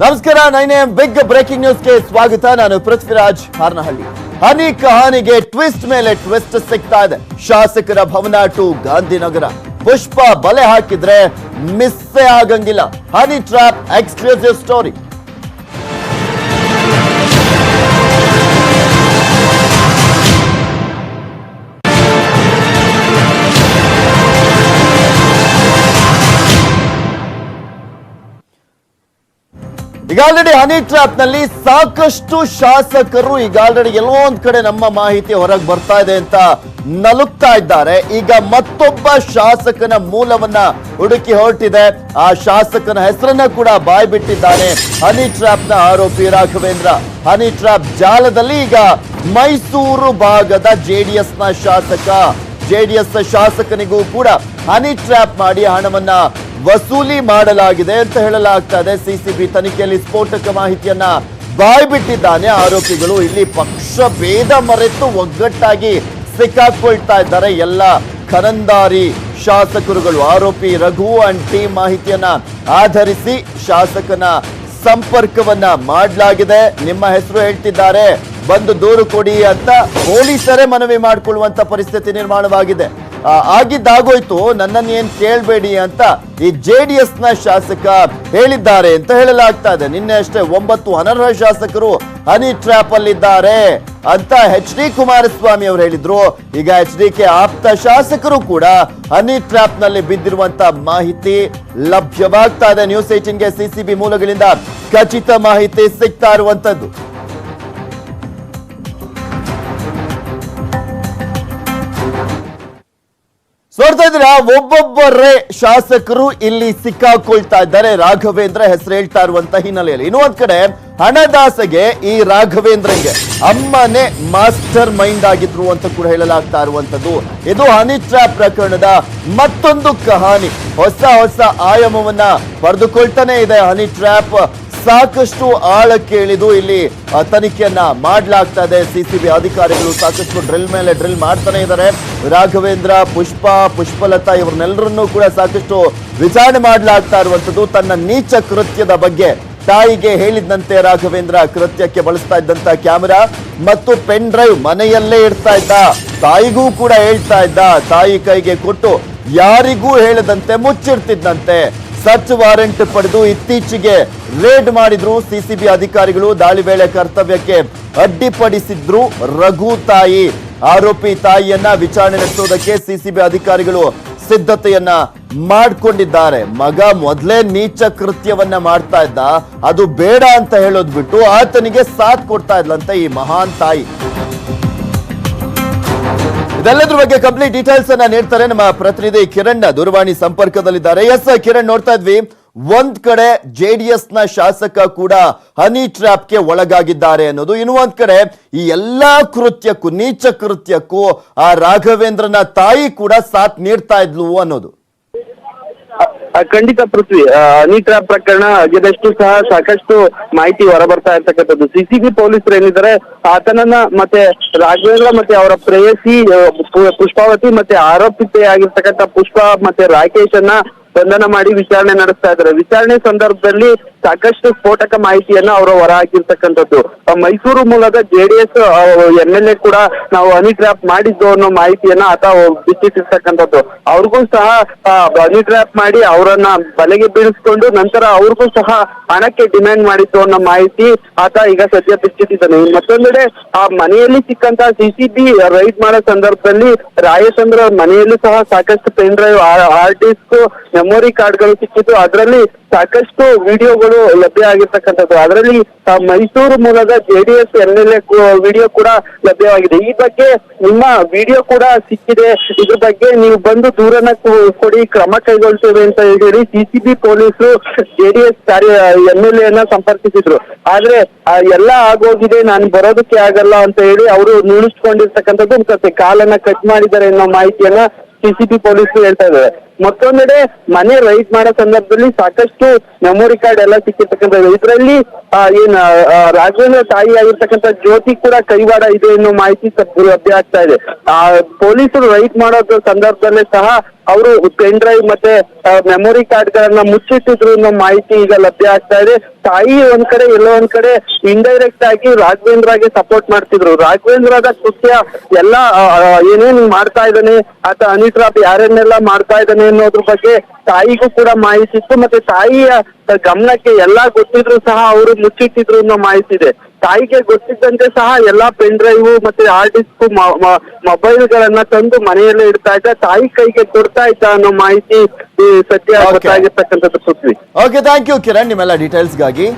ನಮಸ್ಕಾರ, ನೈನೆ big breaking ನ್ಯೂಸ್ಗೆ ಸ್ವಾಗತ. ನಾನು ಪೃಥ್ವಿರಾಜ್ ಹಾರ್ನಹಳ್ಳಿ. ಹನಿ ಕಹಾನಿಗೆ ಟ್ವಿಸ್ಟ್ ಮೇಲೆ ಟ್ವಿಸ್ಟ್ ಸಿಗ್ತಾ ಇದೆ. ಶಾಸಕರ ಭವನ ಟು ಗಾಂಧಿನಗರ. ಪುಷ್ಪ ಬಲೆ ಹಾಕಿದ್ರೆ ಮಿಸ್ಸೇ ಆಗಂಗಿಲ್ಲ. Honey trap exclusive story. ಈಗ ಆಲ್ರೆಡಿ ಹನಿ ಟ್ರಾಪ್ನಲ್ಲಿ ಸಾಕಷ್ಟು ಶಾಸಕರು ಈಗ ಆಲ್ರೆಡಿ ಎಲ್ಲೋ ಒಂದ್ ಕಡೆ ನಮ್ಮ ಮಾಹಿತಿ ಹೊರಗೆ ಬರ್ತಾ ಇದೆ ಅಂತ ನಲುಕ್ತಾ ಇದ್ದಾರೆ. ಈಗ ಮತ್ತೊಬ್ಬ ಶಾಸಕನ ಮೂಲವನ್ನ ಹುಡುಕಿ ಹೊರಟಿದೆ. ಆ ಶಾಸಕನ ಹೆಸರನ್ನ ಕೂಡ ಬಾಯ್ ಬಿಟ್ಟಿದ್ದಾನೆ ಹನಿ ಟ್ರಾಪ್ನ ಆರೋಪಿ ರಾಘವೇಂದ್ರ. ಹನಿ ಟ್ರಾಪ್ ಜಾಲದಲ್ಲಿ ಈಗ ಮೈಸೂರು ಭಾಗದ ಜೆಡಿಎಸ್ನ ಶಾಸಕ ಜೆಡಿಎಸ್ ಶಾಸಕನಿಗೂ ಕೂಡ ಹನಿ ಟ್ರ್ಯಾಪ್ ಮಾಡಿ ಹಣವನ್ನ ವಸೂಲಿ ಮಾಡಲಾಗಿದೆ ಅಂತ ಹೇಳಲಾಗ್ತಾ ಇದೆ ಸಿಸಿಬಿ ತನಿಖೆಯಲ್ಲಿ ಸ್ಫೋಟಕ ಮಾಹಿತಿಯನ್ನ ಬಾಯ್ಬಿಟ್ಟಿದ್ದಾನೆ ಆರೋಪಿಗಳು ಇಲ್ಲಿ ಪಕ್ಷ ಭೇದ ಮರೆತು ಒಗ್ಗಟ್ಟಾಗಿ ಸಿಕ್ಕಾಕೊಳ್ತಾ ಇದ್ದಾರೆ. ಎಲ್ಲ ಖನಂದಾರಿ ಶಾಸಕರುಗಳು, ಆರೋಪಿ ರಘು ಅಂಡ್ ಟೀಮ್ ಮಾಹಿತಿಯನ್ನ ಆಧರಿಸಿ ಶಾಸಕನ ಸಂಪರ್ಕವನ್ನ ಮಾಡಲಾಗಿದೆ. ನಿಮ್ಮ ಹೆಸರು ಹೇಳ್ತಿದ್ದಾರೆ. ಬಂದು ದೂರು ಕೊಡಿ ಅಂತ ಪೊಲೀಸರೇ ಮನವಿ ಮಾಡಿಕೊಳ್ಳುವಂತ ಪರಿಸ್ಥಿತಿ ನಿರ್ಮಾಣವಾಗಿದೆ. ಆಗಿದ್ದಾಗೋಯ್ತು, ನನ್ನನ್ನು ಏನ್ ಕೇಳಬೇಡಿ ಅಂತ ಈ ಜೆ ಡಿ ಶಾಸಕ ಹೇಳಿದ್ದಾರೆ ಅಂತ ಹೇಳಲಾಗ್ತಾ ಇದೆ. ನಿನ್ನೆ ಅಷ್ಟೇ ಒಂಬತ್ತು ಅನರ್ಹ ಶಾಸಕರು ಹನಿ ಟ್ರ್ಯಾಪ್ ಅಲ್ಲಿದ್ದಾರೆ ಅಂತ ಎಚ್ ಡಿ ಕುಮಾರಸ್ವಾಮಿ ಅವರು ಹೇಳಿದ್ರು. ಈಗ ಎಚ್ ಡಿ ಕೆ ಆಪ್ತ ಶಾಸಕರು ಕೂಡ ಹನಿ ಟ್ರ್ಯಾಪ್ನಲ್ಲಿ ಬಿದ್ದಿರುವಂತ ಮಾಹಿತಿ ಲಭ್ಯವಾಗ್ತಾ ಇದೆ. ನ್ಯೂಸ್ ಏಟೀನ್ಗೆ ಸಿಸಿಬಿ ಮೂಲಗಳಿಂದ ಖಚಿತ ಮಾಹಿತಿ ಸಿಗ್ತಾ ಇರುವಂತದ್ದು ನೋಡ್ತಾ ಇದ್ದೀರಾ ಒಬ್ಬೊಬ್ಬರೇ ಶಾಸಕರು ಇಲ್ಲಿ ಸಿಕ್ಕಾಕೊಳ್ತಾ ಇದ್ದಾರೆ. ರಾಘವೇಂದ್ರ ಹೆಸರು ಹೇಳ್ತಾ ಇರುವಂತ ಹಿನ್ನೆಲೆಯಲ್ಲಿ. ಇನ್ನು ಒಂದ್ ಕಡೆ ಹಣದಾಸೆಗೆ ಈ ರಾಘವೇಂದ್ರಗೆ ಅಮ್ಮನೇ ಮಾಸ್ಟರ್ ಮೈಂಡ್ ಆಗಿದ್ರು ಅಂತ ಕೂಡ ಹೇಳಲಾಗ್ತಾ ಇರುವಂತದ್ದು. ಇದು ಹನಿ ಟ್ರ್ಯಾಪ್ ಪ್ರಕರಣದ ಮತ್ತೊಂದು ಕಹಾನಿ. ಹೊಸ ಹೊಸ ಆಯಾಮವನ್ನ ಪಡೆದುಕೊಳ್ತಾನೆ ಇದೆ ಹನಿ ಟ್ರ್ಯಾಪ್ ಸಾಕಷ್ಟು ಆಳಕ್ಕೆ ಇಳಿದು ಇಲ್ಲಿ ತನಿಖೆಯನ್ನ ಮಾಡಲಾಗ್ತಾ ಇದೆ. ಸಿಸಿಬಿ ಅಧಿಕಾರಿಗಳು ಸಾಕಷ್ಟು ಡ್ರಿಲ್ ಮೇಲೆ ಡ್ರಿಲ್ ಮಾಡ್ತಾನೆ ಇದ್ದಾರೆ. ರಾಘವೇಂದ್ರ, ಪುಷ್ಪ, ಪುಷ್ಪಲತಾ ಇವ್ರನ್ನೆಲ್ಲರನ್ನೂ ಕೂಡ ಸಾಕಷ್ಟು ವಿಚಾರಣೆ ಮಾಡಲಾಗ್ತಾ ಇರುವಂತದ್ದು ತನ್ನ ನೀಚ ಕೃತ್ಯದ ಬಗ್ಗೆ ತಾಯಿಗೆ ಹೇಳಿದಂತೆ ರಾಘವೇಂದ್ರ ಕೃತ್ಯಕ್ಕೆ ಬಳಸ್ತಾ ಇದ್ದಂತ ಕ್ಯಾಮೆರಾ ಮತ್ತು ಪೆನ್ ಡ್ರೈವ್ ಮನೆಯಲ್ಲೇ ಇಡ್ತಾ ಇದ್ದ. ತಾಯಿಗೂ ಕೂಡ ಹೇಳ್ತಾ ಇದ್ದ. ತಾಯಿ ಕೈಗೆ ಕೊಟ್ಟು ಯಾರಿಗೂ ಹೇಳದಂತೆ ಮುಚ್ಚಿಡ್ತಿದ್ದಂತೆ. ಸರ್ಚ್ ವಾರೆಂಟ್ ಪಡೆದು ಇತ್ತೀಚೆಗೆ ರೇಡ್ ಮಾಡಿದ್ರು ಸಿಸಿಬಿ ಅಧಿಕಾರಿಗಳು. ದಾಳಿ ವೇಳೆ ಕರ್ತವ್ಯಕ್ಕೆ ಅಡ್ಡಿಪಡಿಸಿದ್ರು ರಘು ತಾಯಿ. ಆರೋಪಿ ತಾಯಿಯನ್ನ ವಿಚಾರಣೆ ನಡೆಸುವುದಕ್ಕೆ ಸಿಸಿಬಿ ಅಧಿಕಾರಿಗಳು ಸಿದ್ಧತೆಯನ್ನ ಮಾಡಿಕೊಂಡಿದ್ದಾರೆ. ಮಗ ಮೊದಲೇ ನೀಚ ಕೃತ್ಯವನ್ನ ಮಾಡ್ತಾ ಇದ್ದ. ಅದು ಬೇಡ ಅಂತ ಹೇಳೋದ್ಬಿಟ್ಟು ಆತನಿಗೆ ಸಾಥ್ ಕೊಡ್ತಾ ಇದ್ಲಂತೆ ಈ ಮಹಾನ್ ತಾಯಿ. ಇದೆಲ್ಲದ್ರ ಬಗ್ಗೆ ಕಂಪ್ಲೀಟ್ ಡೀಟೇಲ್ಸ್ ಅನ್ನ ನೀಡ್ತಾರೆ ನಮ್ಮ ಪ್ರತಿನಿಧಿ ಕಿರಣ್ ದೂರವಾಣಿ ಸಂಪರ್ಕದಲ್ಲಿದ್ದಾರೆ. ಎಸ್ ಕಿರಣ್ ನೋಡ್ತಾ ಇದ್ವಿ. ಒಂದ್ ಕಡೆ ಜೆಡಿಎಸ್ನ ಶಾಸಕ ಕೂಡ ಹನಿ ಟ್ರ್ಯಾಪ್ಗೆ ಒಳಗಾಗಿದ್ದಾರೆ ಅನ್ನೋದು, ಇನ್ನು ಒಂದ್ ಕಡೆ ಈ ಎಲ್ಲಾ ಕೃತ್ಯಕ್ಕೂ, ನೀಚ ಕೃತ್ಯಕ್ಕೂ ಆ ರಾಘವೇಂದ್ರನ ತಾಯಿ ಕೂಡ ಸಾಥ್ ನೀಡ್ತಾ ಇದ್ಲು ಅನ್ನೋದು. ಖಂಡಿತ ಪೃಥ್ವಿ ಹನಿ ಪ್ರಕರಣ ಆಗಿದಷ್ಟು ಸಹ ಸಾಕಷ್ಟು ಮಾಹಿತಿ ಹೊರಬರ್ತಾ ಇರ್ತಕ್ಕಂಥದ್ದು. ಸಿಸಿಬಿ ಪೊಲೀಸರು ಏನಿದ್ದಾರೆ, ಆತನನ್ನ ಮತ್ತೆ ರಾಘವೇಂದ್ರ ಮತ್ತೆ ಅವರ ಪ್ರೇಯಸಿ ಪುಷ್ಪಾವತಿ ಮತ್ತೆ ಆರೋಪಿತೆಯಾಗಿರ್ತಕ್ಕಂಥ ಪುಷ್ಪ ಮತ್ತೆ ರಾಕೇಶ್ ಅನ್ನ ಬಂಧನ ಮಾಡಿ ವಿಚಾರಣೆ ನಡೆಸ್ತಾ ಇದ್ದಾರೆ. ವಿಚಾರಣೆ ಸಂದರ್ಭದಲ್ಲಿ ಸಾಕಷ್ಟು ಸ್ಫೋಟಕ ಮಾಹಿತಿಯನ್ನ ಅವರು ಹೊರ ಹಾಕಿರ್ತಕ್ಕಂಥದ್ದು. ಮೈಸೂರು ಮೂಲದ ಜೆಡಿಎಸ್ ಎಂ ಎಲ್ ಎ ಕೂಡ ನಾವು ಹನಿ ಟ್ರ್ಯಾಪ್ ಮಾಡಿದ್ದು ಅನ್ನೋ ಮಾಹಿತಿಯನ್ನ ಆತ ಬಿಚ್ಚಿಟ್ಟಿರ್ತಕ್ಕಂಥದ್ದು ಅವ್ರಿಗೂ ಸಹ ಹನಿ ಟ್ರ್ಯಾಪ್ ಮಾಡಿ ಅವರನ್ನ ಬಲೆಗೆ ಬೀಳಿಸ್ಕೊಂಡು ನಂತರ ಅವ್ರಿಗೂ ಸಹ ಹಣಕ್ಕೆ ಡಿಮ್ಯಾಂಡ್ ಮಾಡಿದ್ದು ಅನ್ನೋ ಮಾಹಿತಿ ಆತ ಈಗ ಸದ್ಯ ಬಿಚ್ಚಿಟ್ಟಿದ್ದಾನೆ ಮತ್ತೊಂದೆಡೆ, ಆ ಮನೆಯಲ್ಲಿ ಸಿಕ್ಕಂತಹ ಸಿಸಿಬಿ ರೈಡ್ ಮಾಡೋ ಸಂದರ್ಭದಲ್ಲಿ ರಾಯಚಂದ್ರ ಮನೆಯಲ್ಲೂ ಸಹ ಸಾಕಷ್ಟು pen drive hard disk, memory ಕಾರ್ಡ್ಗಳು ಸಿಕ್ಕಿದ್ದು. ಅದರಲ್ಲಿ ಸಾಕಷ್ಟು ವಿಡಿಯೋಗಳು ಲಭ್ಯ ಆಗಿರ್ತಕ್ಕಂಥದ್ದು. ಅದರಲ್ಲಿ ಮೈಸೂರು ಮೂಲದ JDS M L A video ಕೂಡ ಲಭ್ಯವಾಗಿದೆ. ಈ ಬಗ್ಗೆ ನಿಮ್ಮ ವಿಡಿಯೋ ಕೂಡ ಸಿಕ್ಕಿದೆ. ಇದ್ರ ಬಗ್ಗೆ ನೀವು ಬಂದು ದೂರನ್ನ ಕೊಡಿ, ಕ್ರಮ ಕೈಗೊಳ್ತೇವೆ ಅಂತ ಹೇಳಿ ಸಿಸಿಬಿ ಪೊಲೀಸರು ಜೆಡಿಎಸ್ ಕಾರ್ಯ ಎಂ ಎಲ್ ಎನ್ನ ಸಂಪರ್ಕಿಸಿದ್ರು. ಆದ್ರೆ ಎಲ್ಲ ಆಗೋಗಿದೆ, ನಾನು ಬರೋದಕ್ಕೆ ಆಗಲ್ಲ ಅಂತ ಹೇಳಿ ಅವರು ನುಣಿಸ್ಕೊಂಡಿರ್ತಕ್ಕಂಥದ್ದು ಮತ್ತೆ ಕಾಲನ್ನ ಕಟ್ ಮಾಡಿದ್ದಾರೆ ಅನ್ನೋ ಮಾಹಿತಿಯನ್ನ ಸಿಸಿಬಿ ಪೊಲೀಸರು ಹೇಳ್ತಾ ಇದ್ದಾರೆ. ಮತ್ತೊಂದೆಡೆ ಮನೆ ರೈಡ್ ಮಾಡೋ ಸಂದರ್ಭದಲ್ಲಿ ಸಾಕಷ್ಟು ಮೆಮೊರಿ ಕಾರ್ಡ್ ಎಲ್ಲ ಸಿಕ್ಕಿರ್ತಕ್ಕಂಥದ್ದು. ಇದರಲ್ಲಿ ಏನ್ ರಾಘವೇಂದ್ರ ತಾಯಿ ಆಗಿರ್ತಕ್ಕಂಥ ಜ್ಯೋತಿ ಕೂಡ ಕೈವಾಡ ಇದೆ ಅನ್ನೋ ಮಾಹಿತಿ ಲಭ್ಯ ಆಗ್ತಾ ಇದೆ. ಆ, ಪೊಲೀಸರು ರೈಡ್ ಮಾಡೋ ಸಂದರ್ಭದಲ್ಲೇ ಸಹ ಅವರು ಪೆನ್ ಡ್ರೈವ್ ಮತ್ತೆ ಮೆಮೊರಿ ಕಾರ್ಡ್ ಗಳನ್ನ ಮುಚ್ಚಿಟ್ಟಿದ್ರು ಅನ್ನೋ ಮಾಹಿತಿ ಈಗ ಲಭ್ಯ ಆಗ್ತಾ ಇದೆ. ತಾಯಿ ಒಂದ್ ಕಡೆ, ಎಲ್ಲೋ ಒಂದ್ ಕಡೆ ಇಂಡೈರೆಕ್ಟ್ ಆಗಿ ರಾಘವೇಂದ್ರಗೆ ಸಪೋರ್ಟ್ ಮಾಡ್ತಿದ್ರು. ರಾಘವೇಂದ್ರದ ಕೃತ್ಯ ಎಲ್ಲಾ ಏನೇನ್ ಮಾಡ್ತಾ ಇದ್ದಾನೆ, ಆತ ಅನಿಟ್ರಾಪ್ ಯಾರನ್ನೆಲ್ಲ ಮಾಡ್ತಾ ಇದ್ದಾನೆ ಅನ್ನೋದ್ರ ಬಗ್ಗೆ ತಾಯಿಗೂ ಕೂಡ ಮಾಹಿತಿ ಇತ್ತು ಮತ್ತೆ ತಾಯಿಯ ಗಮನಕ್ಕೆ ಎಲ್ಲಾ ಗೊತ್ತಿದ್ರು ಸಹ ಅವರು ಮುಚ್ಚಿಟ್ಟಿದ್ರು ಅನ್ನೋ ಮಾಹಿತಿ ಇದೆ. ತಾಯಿಗೆ ಗೊತ್ತಿದ್ದಂತೆ ಸಹ ಎಲ್ಲಾ ಪೆನ್ ಡ್ರೈವ್ ಮತ್ತೆ ಹಾರ್ಡ್ ಡಿಸ್ಕ್ ಮೊಬೈಲ್ ಗಳನ್ನ ತಂದು ಮನೆಯಲ್ಲೇ ಇಡ್ತಾ ಇದ್ದ ತಾಯಿ ಕೈಗೆ ಕೊಡ್ತಾ ಇದ್ದ ಅನ್ನೋ ಮಾಹಿತಿ ಸದ್ಯ. ಗೊತ್ತಾಗಿರ್ತಕ್ಕಂಥದ್ದು ಸುದ್ದಿ ಓಕೆ ಥ್ಯಾಂಕ್ ಯು ಕಿರಣ್ ನಿಮ್ಮೆಲ್ಲ ಡೀಟೇಲ್ಸ್ಗಾಗಿ